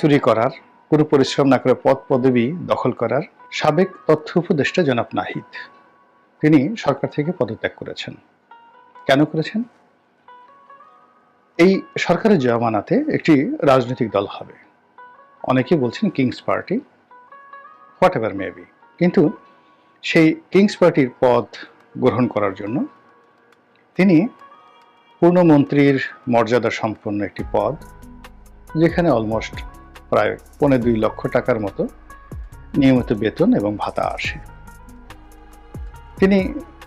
চুরি করার কোনো পরিশ্রম না করে পদ পদবি দখল করার সাবেক তথ্য উপদেষ্টা জনাব নাহিদ। তিনি সরকার থেকে পদত্যাগ করেছেন। কেন করেছেন? এই সরকারের জমানাতে একটি রাজনৈতিক দল হবে। অনেকে বলছেন Kings party whatever maybe কিন্তু সেই কিংস পার্টির পদ গ্রহণ করার জন্য তিনি পূর্ণমন্ত্রীর মর্যাদা সম্পন্ন একটি পদ, যেখানে অলমোস্ট প্রায় পৌনে দুই লক্ষ টাকার মতো নিয়মিত বেতন এবং ভাতা আসে। তিনি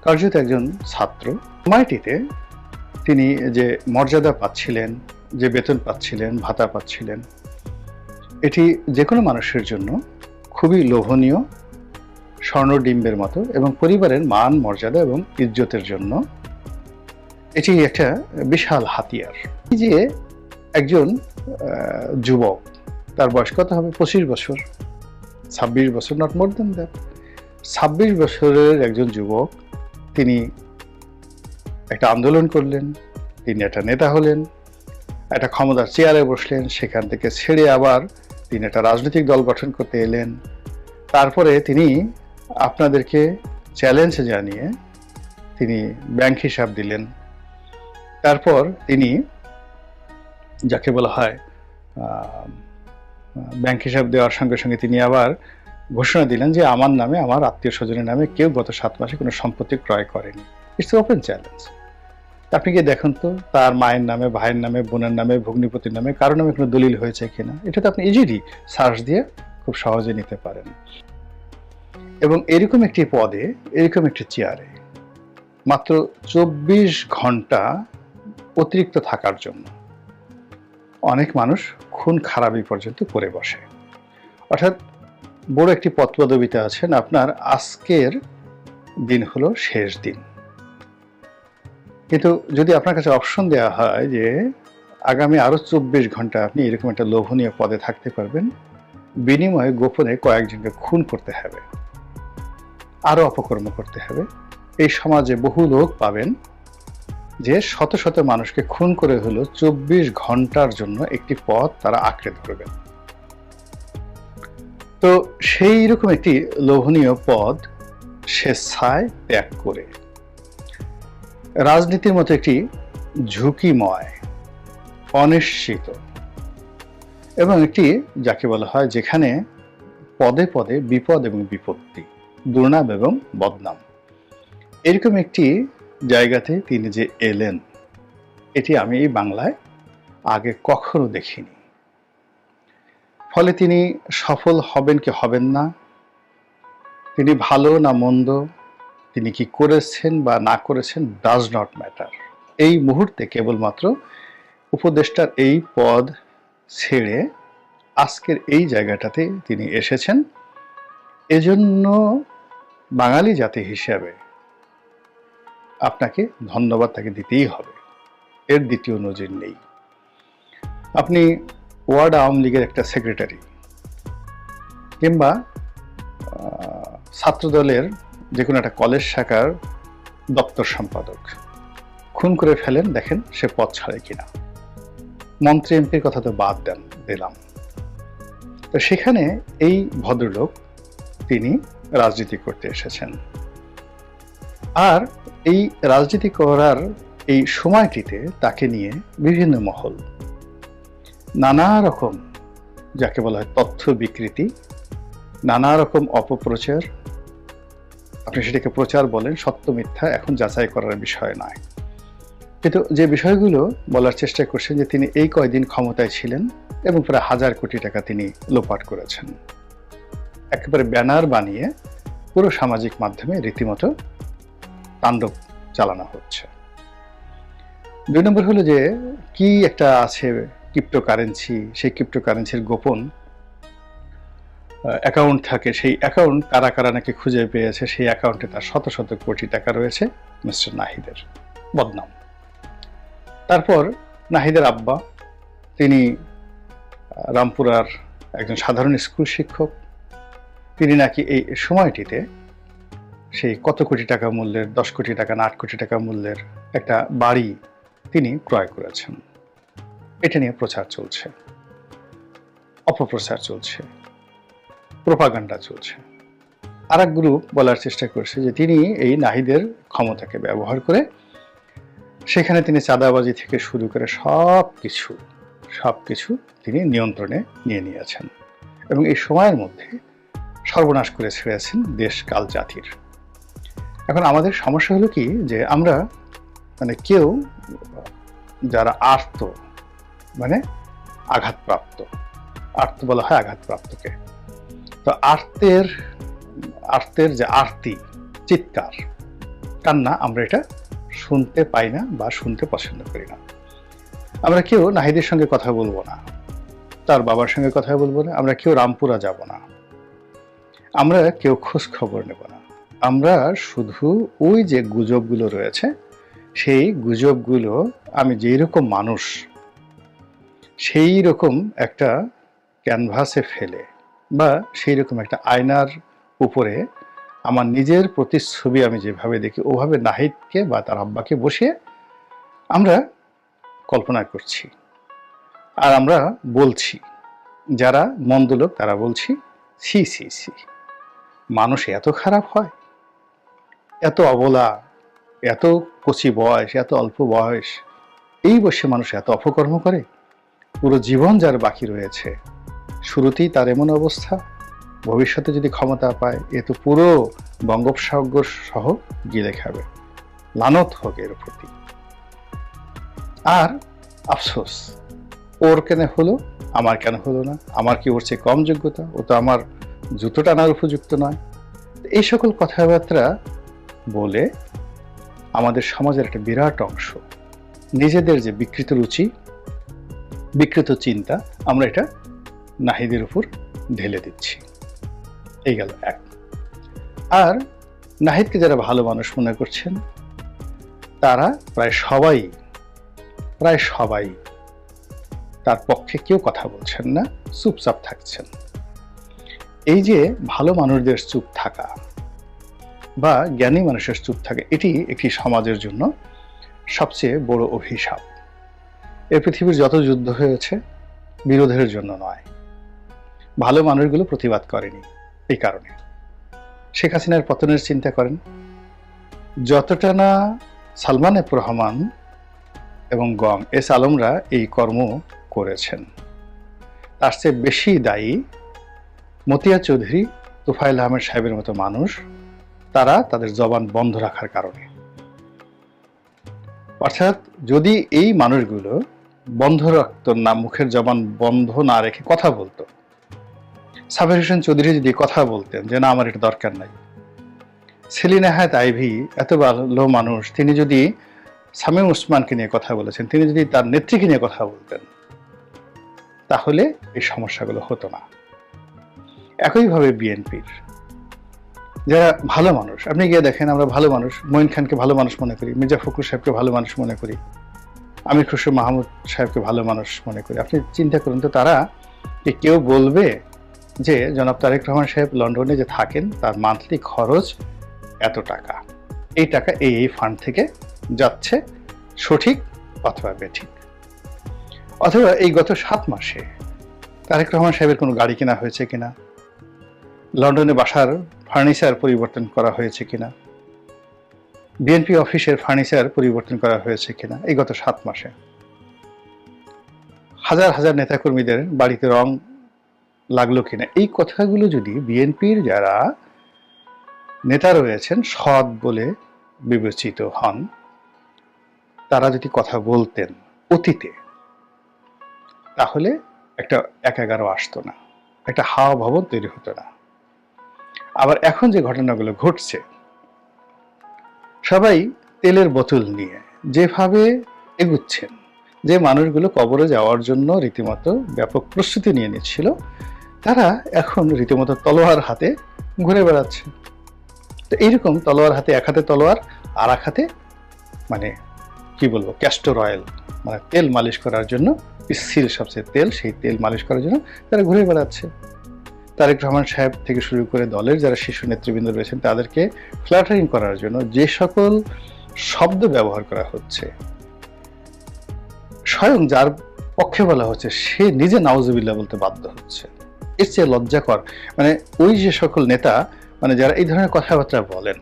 কার্যত একজন ছাত্র। সময়টিতে তিনি যে মর্যাদা পাচ্ছিলেন, যে বেতন পাচ্ছিলেন, ভাতা পাচ্ছিলেন, এটি যে কোনো মানুষের জন্য খুবই লোভনীয়, স্বর্ণডিম্বের মতো এবং পরিবারের মান, মর্যাদা এবং ইজ্জতের জন্য এটি একটা বিশাল হাতিয়ার। যে একজন যুবক তার বয়স কত হবে? পঁচিশ বছর। ছাব্বিশ বছর নট মোর দেন দ্যাট ছাব্বিশ বছরের একজন যুবক, তিনি একটা আন্দোলন করলেন, তিনি একটা নেতা হলেন, একটা ক্ষমতার চেয়ারে বসলেন, সেখান থেকে ছেড়ে আবার তিনি একটা রাজনৈতিক দল গঠন করতে এলেন। তারপরে তিনি আপনাদেরকে চ্যালেঞ্জ জানিয়ে তিনি ব্যাংক হিসাব দিলেন। তারপর তিনি যাকে বলা হয় ব্যাংক হিসাব দেওয়ার সঙ্গে সঙ্গে তিনি আবার ঘোষণা দিলেন যে আমার নামে, আমার আত্মীয় স্বজনের নামে কেউ গত সাত মাসে কোনো সম্পত্তি ক্রয় করেনি। ইটস ওপেন চ্যালেঞ্জ আপনি গিয়ে দেখুন তো, তার মায়ের নামে, ভাইয়ের নামে, বোনের নামে, ভগ্নিপতির নামে কারও নামে কোনো দলিল হয়েছে কিনা? এটা তো আপনি ইজিলি সার্চ দিয়ে খুব সহজে নিতে পারেন। এবং এরকম একটি পদে, এরকম একটি চেয়ারে মাত্র চব্বিশ ঘণ্টা অতিরিক্ত থাকার জন্য অনেক মানুষ খুন খারাপি পর্যন্ত করে বসে। অর্থাৎ বড় একটি পদ পদবিতে আছেন, আপনার আজকের দিন হলো শেষ দিন। কিন্তু যদি আপনার কাছে অপশন দেওয়া হয় যে আগামী আরও চব্বিশ ঘণ্টা আপনি এরকম একটা লোভনীয় পদে থাকতে পারবেন, বিনিময়ে গোপনে কয়েকজনকে খুন করতে হবে আরও অপকর্ম করতে হবে, এই সমাজে বহু লোক পাবেন। যে শত শত মানুষকে খুন করে হলো চব্বিশ ঘণ্টার জন্য একটি পথ তারা আঁকড়ে ধরবেন তো সেই রকম একটি লোভনীয় পদ স্বেচ্ছায় ত্যাগ করে। রাজনীতির মতো একটি ঝুঁকিময়, অনিশ্চিত এবং একটি যাকে বলা হয় যেখানে পদে পদে বিপদ এবং বিপত্তি, দুর্নাম এবং বদনাম। এরকম একটি জায়গাতে তিনি যে এলেন, এটি আমি এই বাংলায় আগে কখনো দেখিনি। ফলে তিনি সফল হবেন কি হবেন না, তিনি ভালো না মন্দ, তিনি কি করেছেন বা না করেছেন ডাজ নট ম্যাটার এই মুহূর্তে কেবলমাত্র উপদেষ্টার এই পদ ছেড়ে আজকের এই জায়গাটাতে তিনি এসেছেন। এজন্য বাঙালি জাতি হিসাবে আপনাকে ধন্যবাদ তাকে দিতেই হবে। এর দ্বিতীয় নজির নেই। আপনি ওয়ার্ড আওয়ামী লীগের একটা সেক্রেটারি কিংবা ছাত্রদলের যে কোনো একটা কলেজ শাখার দপ্তর সম্পাদক। খুন করে ফেলেন, দেখেন সে পথ ছাড়ে কিনা। মন্ত্রী, এমপির কথা তো বাদ দেন, দিলাম। তো সেখানে এই ভদ্রলোক তিনি রাজনীতি করতে এসেছেন। আর এই রাজনীতি করার এই সময়টিতে তাকে নিয়ে বিভিন্ন মহল, নানা রকম যাকে বলা হয় তথ্য বিকৃতি, নানা রকম অপপ্রচার। আপনি সেটাকে প্রচার বলেন, সত্য মিথ্যা এখন যাচাই করার বিষয় নয়। কিন্তু যে বিষয়গুলো বলার চেষ্টা করছেন যে তিনি এই কয়দিন ক্ষমতায় ছিলেন এবং প্রায় হাজার কোটি টাকা তিনি লোপাট করেছেন। একেবারে ব্যানার বানিয়ে পুরো সামাজিক মাধ্যমে রীতিমতো তাণ্ডব চালানো হচ্ছে। দুই নম্বর হলো যে, কি একটা আছে ক্রিপ্টোকারেন্সি সেই ক্রিপ্টোকারেন্সির গোপন অ্যাকাউন্ট থাকে। সেই অ্যাকাউন্ট কারা কারা নাকি খুঁজে পেয়েছে, সেই অ্যাকাউন্টে তার শত শত কোটি টাকা রয়েছে, মিস্টার নাহিদের বদনাম। তারপর নাহিদের আব্বা, তিনি রামপুরার একজন সাধারণ স্কুল শিক্ষক, তিনি নাকি এই সময়টিতে সেই কত কোটি টাকা মূল্যের, দশ কোটি টাকা না আট কোটি টাকা মূল্যের একটা বাড়ি তিনি ক্রয় করেছেন। এটা নিয়ে প্রচার চলছে। অপপ্রচার চলছে। প্রোপাগান্ডা চলছে। আর এক গ্রুপ বলার চেষ্টা করছে যে তিনি এই নাহিদের ক্ষমতাকে ব্যবহার করে সেখানে তিনি চাঁদাবাজি থেকে শুরু করে সব কিছু সব কিছু তিনি নিয়ন্ত্রণে নিয়ে নিয়েছেন। এবং এই সময়ের মধ্যে সর্বনাশ করে ছেড়েছেন দেশ কাল জাতির। এখন আমাদের সমস্যা হলো কি যে আমরা মানে কেউ যারা আর্ত মানে আঘাতপ্রাপ্ত, আর্ত বলা হয় আঘাতপ্রাপ্তকে। তো আর্তের আর্তের যে আরতি, চিৎকার কান্না আমরা এটা শুনতে পাই না বা শুনতে পছন্দ করি না। আমরা কেউ নাহিদের সঙ্গে কথা বলব না, তার বাবার সঙ্গে কথা বলব না, আমরা কেউ রামপুরা যাব না, আমরা কেউ খোঁজ খবর নেব না। আমরা শুধু ওই যে গুজবগুলো রয়েছে, সেই গুজবগুলো আমি যেই রকম মানুষ সেই রকম একটা ক্যানভাসে ফেলে বা সেই রকম একটা আয়নার উপরে আমার নিজের প্রতিচ্ছবি আমি যেভাবে দেখি, ওভাবে নাহিদকে বা তার আব্বাকে বসিয়ে আমরা কল্পনা করছি। আর আমরা বলছি, যারা মন্দ লোক তারা বলছি সি সি সি মানুষ এত খারাপ হয়? এত অবলা, এত কচি বয়স, এত অল্প বয়স, এই বয়সে মানুষ এত অপকর্ম করে? পুরো জীবন যার বাকি রয়েছে, শুরুতেই তার এমন অবস্থা, ভবিষ্যতে যদি ক্ষমতা পায়, এ তো পুরো বঙ্গোপসাগর সহ গিলে খাবে। লানত হোক এর প্রতি। আর আফসোস, ওর কেন হলো, আমার কেন হলো না? আমার কি ওর চেয়ে কম যোগ্যতা? ও তো আমার জুতো টানার উপযুক্ত নয়। এই সকল কথাবার্তা বলে আমাদের সমাজের একটা বিরাট অংশ। নিজেদের যে বিকৃত রুচি, বিকৃত চিন্তা, আমরা এটা নাহিদের উপর ঢেলে দিচ্ছি। এই গেল এক। আর নাহিদকে যারা ভালো মানুষ মনে করছেন, তারা প্রায় সবাই প্রায় সবাই তার পক্ষে কেউ কথা বলছেন না, চুপচাপ থাকছেন। এই যে ভালো মানুষদের চুপ থাকা বা জ্ঞানী মানুষের চুপ থাকে, এটি একটি সমাজের জন্য সবচেয়ে বড় অভিশাপ। এ পৃথিবীর যত যুদ্ধ হয়েছে, বিরোধের জন্য নয়। ভালো মানুষগুলো প্রতিবাদ করেনি এই কারণে। শেখ হাসিনার পতনের চিন্তা করেন, যতটা না সালমান এফ রহমান এবং গং এস আলমরা এই কর্ম করেছেন, তার চেয়ে বেশি দায়ী মতিয়া চৌধুরী তুফাইল আহমেদ সাহেবের মতো মানুষ তারা তাদের জবান বন্ধ রাখার কারণে। অর্থাৎ যদি এই মানুষগুলো বন্ধ রাখত না, মুখের জবান বন্ধ না রেখে কথা বলতো সাবের হোসেন চৌধুরী যদি কথা বলতেন যে, না, আমার এটা দরকার নাই। সেলিনা হায়াত আইভি, এত ভালো মানুষ, তিনি যদি সামিম উসমানকে নিয়ে কথা বলেছেন, তিনি যদি তার নেত্রীকে নিয়ে কথা বলতেন, তাহলে এই সমস্যাগুলো হতো না। একইভাবে বিএনপির যারা ভালো মানুষ, আপনি গিয়ে দেখেন আমরা ভালো মানুষ, মঈন খানকে ভালো মানুষ মনে করি, মির্জা ফখরুল সাহেবকে ভালো মানুষ মনে করি, আমির খুশরু মাহমুদ সাহেবকে ভালো মানুষ মনে করি। আপনি চিন্তা করুন তো, তারা যে কেউ বলবে যে, জনাব তারেক রহমান সাহেব লন্ডনে যে থাকেন, তার মান্থলি খরচ এত টাকা? এই টাকা এই এই ফান্ড থেকে যাচ্ছে সঠিক অথবা বেঠিক অথবা এই গত সাত মাসে তারেক রহমান সাহেবের কোনো গাড়ি কেনা হয়েছে কিনা? লন্ডনে বাসার ফার্নিচার পরিবর্তন করা হয়েছে কিনা? বিএনপি অফিসের ফার্নিচার পরিবর্তন করা হয়েছে কিনা এই গত সাত মাসে? হাজার হাজার নেতাকর্মীদের বাড়িতে রং লাগল কিনা? এই কথাগুলো যদি বিএনপির যারা নেতা রয়েছেন সৎ বলে বিবেচিত হন, তারা যদি কথা বলতেন অতীতে, তাহলে একটা এক এগারো আসতো না। একটা হাওয়া ভবন তৈরি হতো না। আবার এখন যে ঘটনাগুলো ঘটছে, সবাই তেলের বোতল নিয়ে যেভাবে এগুচ্ছেন, যে মানুষগুলো কবরে যাওয়ার জন্য রীতিমতো ব্যাপক প্রস্তুতি নিয়ে নিচ্ছিল, তারা এখন রীতিমতো তলোয়ার হাতে ঘুরে বেড়াচ্ছে। তো এইরকম তলোয়ার হাতে এক হাতে তলোয়ার, আর এক হাতে মানে কি বলব ক্যাস্টর অয়েল মানে তেল মালিশ করার জন্য স্থির সবচেয়ে তেল, সেই তেল মালিশ করার জন্য তারা ঘুরে বেড়াচ্ছে। তারেক রহমান সাহেব থেকে শুরু করে দলের যারা শীর্ষ নেতৃবৃন্দ রয়েছেন, তাদেরকে ফ্ল্যাটারিং করার জন্য যে সকল শব্দ ব্যবহার করা হচ্ছে, স্বয়ং যার পক্ষে বলা হচ্ছে, সে নিজে নাউজুবিল্লাহ বলতে বাধ্য হচ্ছে। এর চেয়ে লজ্জাকর মানে ওই যে সকল নেতা মানে যারা এই ধরনের কথাবার্তা বলেন,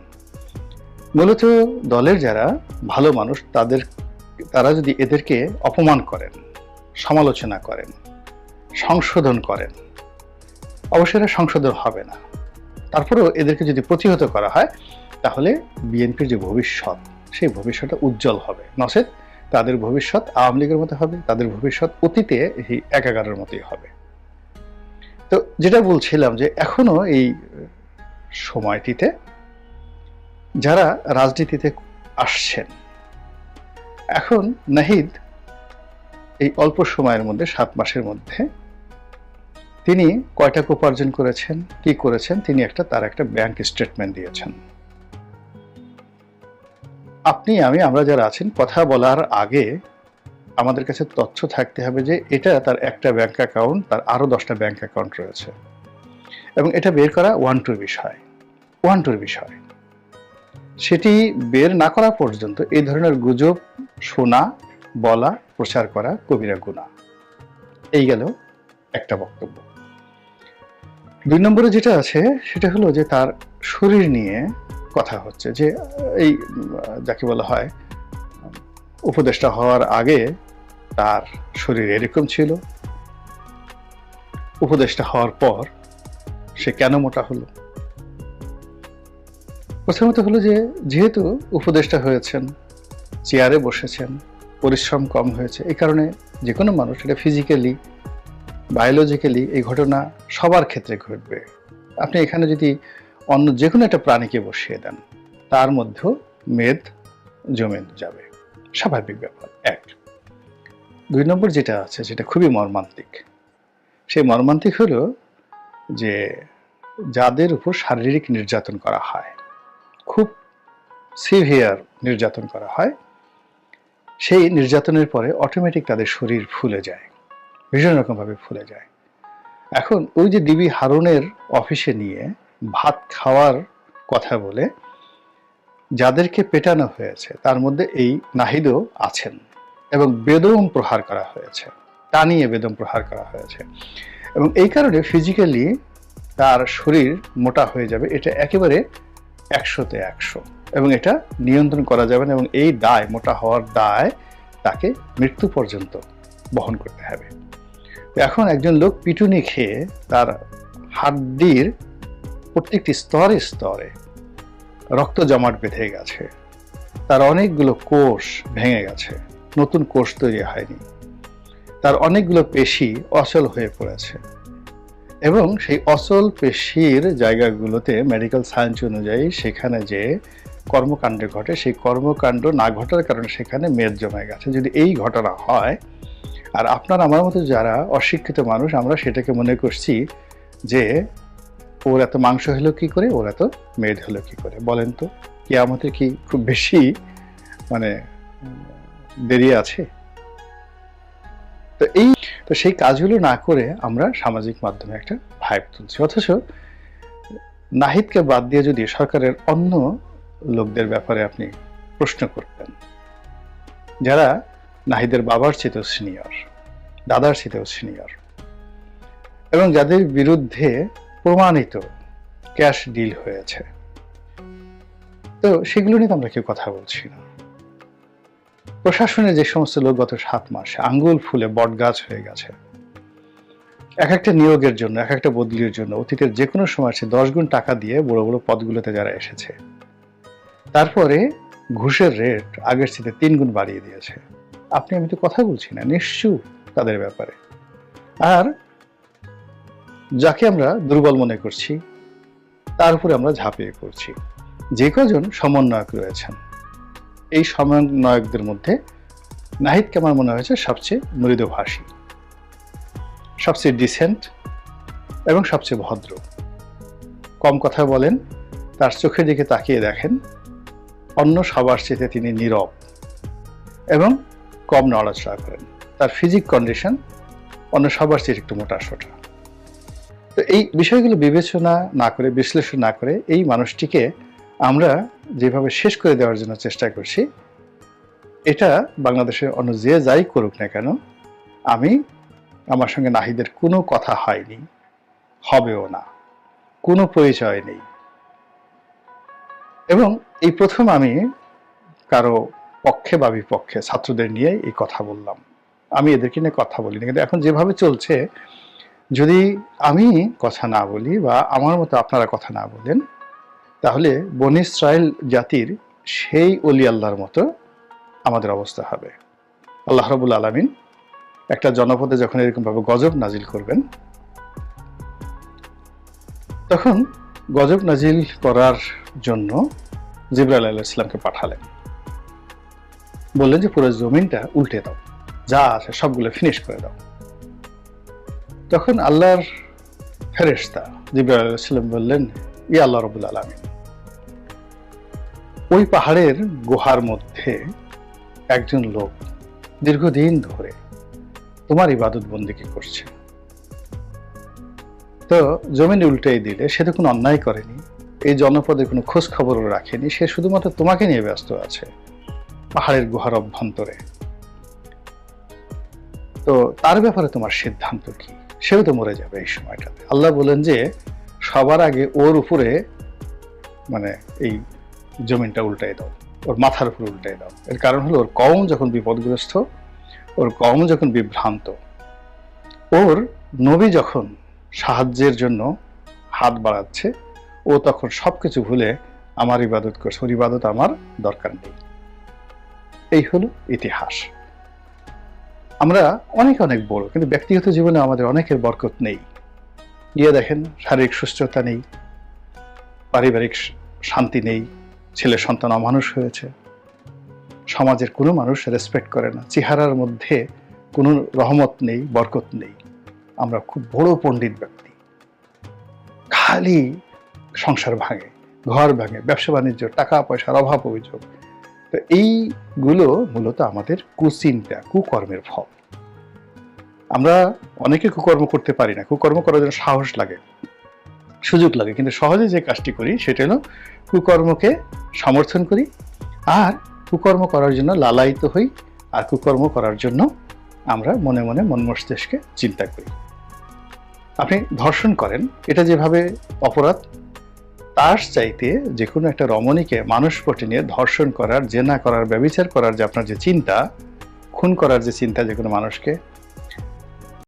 মূলত দলের যারা ভালো মানুষ, তাদের, তারা যদি এদেরকে অপমান করেন, সমালোচনা করেন, সংশোধন করেন অবশ্যই এরা সংশোধন হবে না। তারপরেও এদেরকে যদি প্রতিহত করা হয়, তাহলে বিএনপির যে ভবিষ্যৎ, সেই ভবিষ্যৎটা উজ্জ্বল হবে। নচেত তাদের ভবিষ্যৎ আওয়ামী লীগের মতো হবে, তাদের ভবিষ্যৎ অতীতে এই একাগারের মতোই হবে। তো যেটা বলছিলাম যে এখনও এই সময়টিতে যারা রাজনীতিতে আসছেন, এখন নাহিদ এই অল্প সময়ের মধ্যে, সাত মাসের মধ্যে তিনি কয় টাকা উপার্জন করেছেন, কি করেছেন, তিনি একটা, তার একটা ব্যাংক স্টেটমেন্ট দিয়েছেন। আপনি, আমি, আমরা যারা আছেন, কথা বলার আগে আমাদের কাছে তথ্য থাকতে হবে যে এটা তার একটা ব্যাংক অ্যাকাউন্ট তার আরও দশটা ব্যাংক অ্যাকাউন্ট রয়েছে। এবং এটা বের করা ওয়ান টুর বিষয় ওয়ান টুর বিষয়। সেটি বের না করা পর্যন্ত এই ধরনের গুজব, শোনা, বলা, প্রচার করা কবিরা গুণা। এই গেল একটা বক্তব্য। দুই নম্বরে যেটা আছে, সেটা হলো যে তার শরীর নিয়ে কথা হচ্ছে, যে এই, যাকে বলা হয়, উপদেষ্টা হওয়ার আগে তার শরীর এরকম ছিল। উপদেষ্টা হওয়ার পর সে কেন মোটা হলো? প্রথমত হলো যে, যেহেতু উপদেষ্টা হয়েছেন, চেয়ারে বসেছেন, পরিশ্রম কম হয়েছে, এই কারণে যে কোনো মানুষ এটা ফিজিক্যালি বায়োলজিক্যালি এই ঘটনা সবার ক্ষেত্রে ঘটবে। আপনি এখানে যদি অন্য যে কোনো একটা প্রাণীকে বসিয়ে দেন, তার মধ্যেও মেদ জমে যাবে। স্বাভাবিক ব্যাপার, এক। দুই নম্বর যেটা আছে সেটা খুবই মর্মান্তিক, সেই মর্মান্তিক হলো যে যাদের উপর শারীরিক নির্যাতন করা হয়, খুব সিভিয়ার নির্যাতন করা হয়, সেই নির্যাতনের পরে অটোমেটিক তাদের শরীর ফুলে যায়। ভীষণ রকমভাবে ফুলে যায়। এখন ওই যে ডিবি হারুনের অফিসে নিয়ে ভাত খাওয়ার কথা বলে যাদেরকে পেটানো হয়েছে, তার মধ্যে এই নাহিদও আছেন এবং বেদম প্রহার করা হয়েছে টানিয়ে বেদম প্রহার করা হয়েছে। এবং এই কারণে ফিজিক্যালি তার শরীর মোটা হয়ে যাবে, এটা একেবারে একশোতে একশো। এবং এটা নিয়ন্ত্রণ করা যাবে না এবং এই দায়, মোটা হওয়ার দায় তাকে মৃত্যু পর্যন্ত বহন করতে হবে। এখন একজন লোক পিটুনি খেয়ে তার হাড্ডির প্রত্যেকটি স্তরে স্তরে রক্ত জমাট বেঁধে গেছে। তার অনেকগুলো কোষ ভেঙে গেছে। নতুন কোষ তৈরি হয়নি। তার অনেকগুলো পেশি অচল হয়ে পড়েছে এবং সেই অচল পেশির জায়গাগুলোতে মেডিকেল সায়েন্স অনুযায়ী সেখানে যে কর্মকাণ্ড ঘটে, সেই কর্মকাণ্ড না ঘটার কারণে সেখানে মেদ জমে গেছে। যদি এই ঘটনা হয় আর আপনার আমার মতো যারা অশিক্ষিত মানুষ, আমরা সেটাকে মনে করছি যে ওর এত মাংস হলো কি করে, ওর এত মেদ হলো কি করে? বলেন তো কি আমাদের কি খুব বেশি মানে দেরি আছে? তো এই, তো সেই কাজগুলো না করে আমরা সামাজিক মাধ্যমে একটা ভাইব তুলছি। অথচ নাহিদকে বাদ দিয়ে যদি সরকারের অন্য লোকদের ব্যাপারে আপনি প্রশ্ন করতেন, যারা নাহিদের বাবার চেতেও সিনিয়র, দাদার চেতেও সিনিয়র। এবং যাদের বিরুদ্ধে প্রমাণিত ক্যাশ ডিল হয়েছে। তো সেগুলো নিয়ে তো আমরা কেউ কথা বলছি না। প্রশাসনের যে সমস্ত লোক গত সাত মাসে আঙ্গুল ফুলে বট গাছ হয়ে গেছে। এক একটা নিয়োগের জন্য, এক একটা বদলির জন্য অতীতের যে কোনো সময় সে দশ গুণ টাকা দিয়ে বড় বড় পদগুলোতে যারা এসেছে। তারপরে ঘুষের রেট আগের চেয়ে তিন গুণ বাড়িয়ে দিয়েছে। আপনি আমি তো কথা বলছি না নিশ্চুপ তাদের ব্যাপারে। আর যাকে আমরা দুর্বল মনে করছি, তার উপরে আমরা ঝাঁপিয়ে পড়ছি। যে কজন সমন্বয়ক রয়েছেন, এই সমন্বয়কদের মধ্যে নাহিদকে আমার মনে হয়েছে সবচেয়ে মৃদুভাষী, সবচেয়ে ডিসেন্ট এবং সবচেয়ে ভদ্র। কম কথা বলেন, তার চোখের দিকে তাকিয়ে দেখেন, অন্য সবার চেয়ে তিনি নীরব এবং কম নড়াচড়া করেন তার ফিজিক কন্ডিশন অন্য সবার চেয়ে একটু মোটা সোটা। তো এই বিষয়গুলো বিবেচনা না করে, বিশ্লেষণ না করে এই মানুষটিকে আমরা যেভাবে শেষ করে দেওয়ার জন্য চেষ্টা করছি, এটা বাংলাদেশের অন্য যে যাই করুক না কেন, আমি আমার সঙ্গে নাহিদের কোনো কথা হয়নি, হবেও না, কোনো পরিচয় নেই। এবং এই প্রথম আমি কারও পক্ষে বা বিপক্ষে ছাত্রদের নিয়ে এই কথা বললাম। আমি এদেরকে নিয়ে কথা বলি না কিন্তু এখন যেভাবে চলছে, যদি আমি কথা না বলি বা আমার মতো আপনারা কথা না বলেন, তাহলে বন ইসরায়েল জাতির সেই অলি আল্লাহর মতো আমাদের অবস্থা হবে। আল্লাহ রবুল আলমিন একটা জনপদে যখন এরকমভাবে গজব নাজিল করবেন, তখন গজব নাজিল করার জন্য জিব্রাইল আলাহ ইসলামকে পাঠালেন। বললেন যে পুরো জমিনটা উল্টে দাও। যা আছে সবগুলো ফিনিশ করে দাও। তখন আল্লাহর জিব্রাইল আলাহ বললেন ই আল্লাহ রবুল আলমিন, ওই পাহাড়ের গুহার মধ্যে একজন লোক দীর্ঘদিন ধরে তোমার ইবাদত বন্দিকে করছে। তো জমিন উল্টে দিলে সে তো কোনো অন্যায় করেনি, এই জনপদের কোনো খোঁজ খবরও রাখেনি, সে শুধুমাত্র তোমাকে নিয়ে ব্যস্ত আছে। পাহাড়ের গুহার অভ্যন্তরে। তো তার ব্যাপারে তোমার সিদ্ধান্ত কি? সেও তো মরে যাবে এই সময়টাতে। আল্লাহ বলেন যে, সবার আগে ওর উপরে মানে এই জমিনটা উল্টাই দাও, ওর মাথার উপর উল্টাই দাও। এর কারণ হলো, ওর কম যখন বিপদগ্রস্ত, ওর কম যখন বিভ্রান্ত, ওর নবী যখন সাহায্যের জন্য হাত বাড়াচ্ছে, ও তখন সবকিছু ভুলে আমার ইবাদত করছে, ওর ইবাদত আমার দরকার নেই। এই হলো ইতিহাস। আমরা অনেক অনেক বড়, কিন্তু ব্যক্তিগত জীবনে আমাদের অনেকের বরকত নেই। গিয়ে দেখেন, শারীরিক সুস্থতা নেই, পারিবারিক শান্তি নেই, ছেলে সন্তান অমানুষ হয়েছে। সমাজের কোনো মানুষ রেসপেক্ট করে না। চেহারার মধ্যে কোনো রহমত নেই, বরকত নেই। আমরা খুব বড় পণ্ডিত ব্যক্তি। খালি সংসার ভাঙে, ঘর ভাঙে, ব্যবসা বাণিজ্য, টাকা পয়সার অভাব, অভিযোগ। তো এইগুলো মূলত আমাদের কুচিন্তা কুকর্মের ফল। আমরা অনেকে কুকর্ম করতে পারি না। কুকর্ম করার জন্য সাহস লাগে, সুযোগ লাগে। কিন্তু সহজে যে কাজটি করি, সেটা হলো কুকর্মকে সমর্থন করি আর কুকর্ম করার জন্য লালায়িত হই আর কুকর্ম করার জন্য আমরা মনে মনে মন মস্তিষ্কে চিন্তা করি। আপনি ধর্ষণ করেন, এটা যেভাবে অপরাধ তার চাইতে যে কোনো একটা রমণীকে মানুষ পটে নিয়ে ধর্ষণ করার, জেনা করার, ব্যবচার করার যে আপনার যে চিন্তা, খুন করার যে চিন্তা যে কোনো মানুষকে